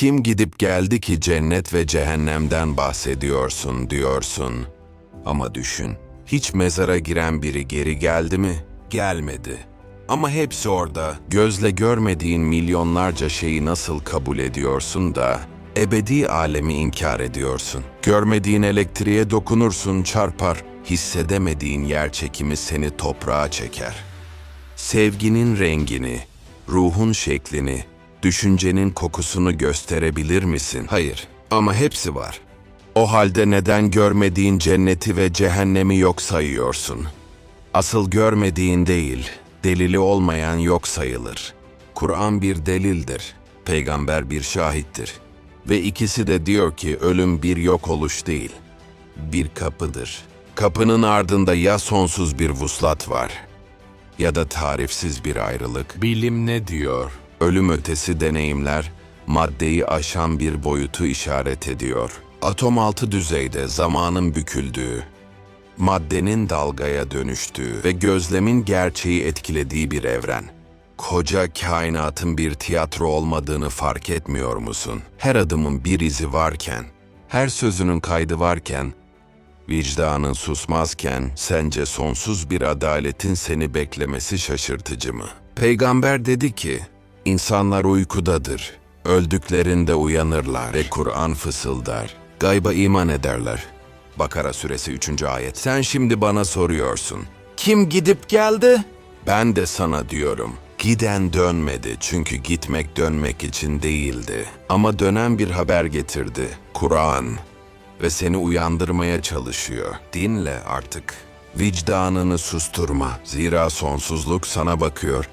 Kim gidip geldi ki cennet ve cehennemden bahsediyorsun diyorsun. Ama düşün, hiç mezara giren biri geri geldi mi? Gelmedi. Ama hepsi orada. Gözle görmediğin milyonlarca şeyi nasıl kabul ediyorsun da ebedi alemi inkar ediyorsun. Görmediğin elektriğe dokunursun çarpar. Hissedemediğin yer çekimi seni toprağa çeker. Sevginin rengini, ruhun şeklini, düşüncenin kokusunu gösterebilir misin? Hayır. Ama hepsi var. O halde neden görmediğin cenneti ve cehennemi yok sayıyorsun? Asıl görmediğin değil, delili olmayan yok sayılır. Kur'an bir delildir, peygamber bir şahittir. Ve ikisi de diyor ki ölüm bir yok oluş değil, bir kapıdır. Kapının ardında ya sonsuz bir vuslat var ya da tarifsiz bir ayrılık. Bilim ne diyor? Ölüm ötesi deneyimler maddeyi aşan bir boyutu işaret ediyor. Atom altı düzeyde zamanın büküldüğü, maddenin dalgaya dönüştüğü ve gözlemin gerçeği etkilediği bir evren. Koca kainatın bir tiyatro olmadığını fark etmiyor musun? Her adımın bir izi varken, her sözünün kaydı varken, vicdanın susmazken sence sonsuz bir adaletin seni beklemesi şaşırtıcı mı? Peygamber dedi ki, insanlar uykudadır, öldüklerinde uyanırlar ve Kur'an fısıldar, gayba iman ederler. Bakara suresi 3. ayet. Sen şimdi bana soruyorsun. Kim gidip geldi? Ben de sana diyorum. Giden dönmedi çünkü gitmek dönmek için değildi. Ama dönen bir haber getirdi. Kur'an ve seni uyandırmaya çalışıyor. Dinle artık. Vicdanını susturma. Zira sonsuzluk sana bakıyor